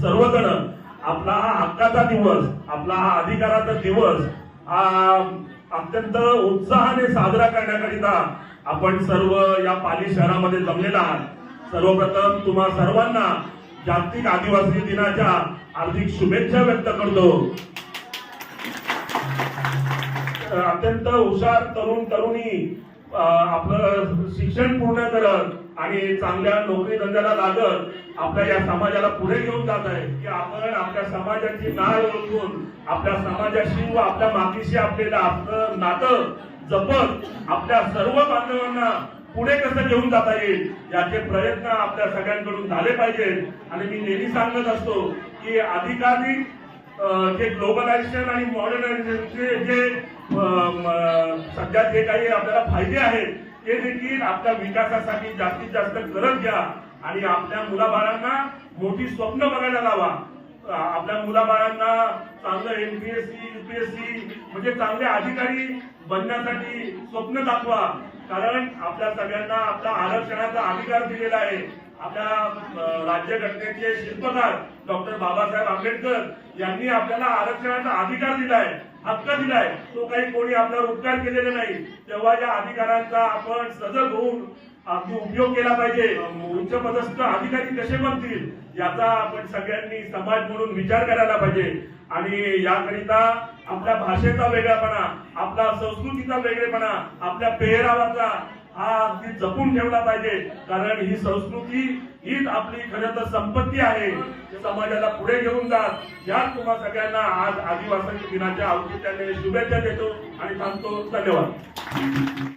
सर्वजण आपला हा हक्काचा दिवस आपला हा अधिकाराचा दिवस अत्यंत उत्साहाने साजरा करण्याकरिता आपण सर्व या पाली शहरामध्ये जमलेला आहात. सर्वप्रथम तुम्हा सर्वांना जागतिक आदिवासी दिनाच्या हार्दिक शुभेच्छा व्यक्त करतो. अत्यंत हुशार तरुण तरुणी आपलं शिक्षण पूर्ण करत आणि चांगल्या नोकरी धंद्याला लागत आपल्या या समाजाला पुढे घेऊन जात आहे. की आपण आपल्या समाजाची नाळ ओळखून आपल्या समाजाशी व आपल्या मातीशी आपलेलं आपलं नातं जपत आपल्या सर्व बांधवांना पुढे कसं घेऊन जाता येईल याचे प्रयत्न आपल्या सगळ्यांकडून झाले पाहिजेत. आणि मी नेहमी सांगत असतो की अधिकाधिक जे ग्लोबलायझेशन आणि मॉडर्नायझेशनचे जे सध्या जे काही आपल्याला फायदे आहेत ते देखील आपल्या विकासासाठी जास्तीत जास्त गरज घ्या आणि आपल्या मुलाबाळांना मोठी स्वप्न बघायला लावा. आपल्या मुलाबाळांना चांगलं एमपीएससी युपीएससी म्हणजे चांगले अधिकारी बनण्यासाठी स्वप्न दाखवा. कारण आपल्या सगळ्यांना आपला आरक्षणाचा अधिकार दिलेला आहे. आपल्या राज्यघटनेचे शिल्पकार डॉक्टर बाबासाहेब आंबेडकर यांनी आपल्याला आरक्षणाचा अधिकार दिलाय हक्क दिलाय. तो काही कोणी आपल्यावर उपकार केलेले नाही. तेव्हा या अधिकारांचा आपण सजग होऊन अगदी उपयोग केला पाहिजे. उच्च पदस्थ अधिकारी कसे बनतील याचा आपण सगळ्यांनी समाज म्हणून विचार करायला पाहिजे. आणि याकरिता आपल्या भाषेचा वेगळापणा आपला संस्कृतीचा वेगळेपणा आपल्या पेहरावाचा हा अगदी जपून ठेवला पाहिजे. कारण ही संस्कृती हीच आपली खरं तर संपत्ती आहे. समाजाला पुढे घेऊन जात या तुम्हा सगळ्यांना आज आदिवासी दिनाच्या औचित्याने शुभेच्छा देतो आणि सांगतो धन्यवाद.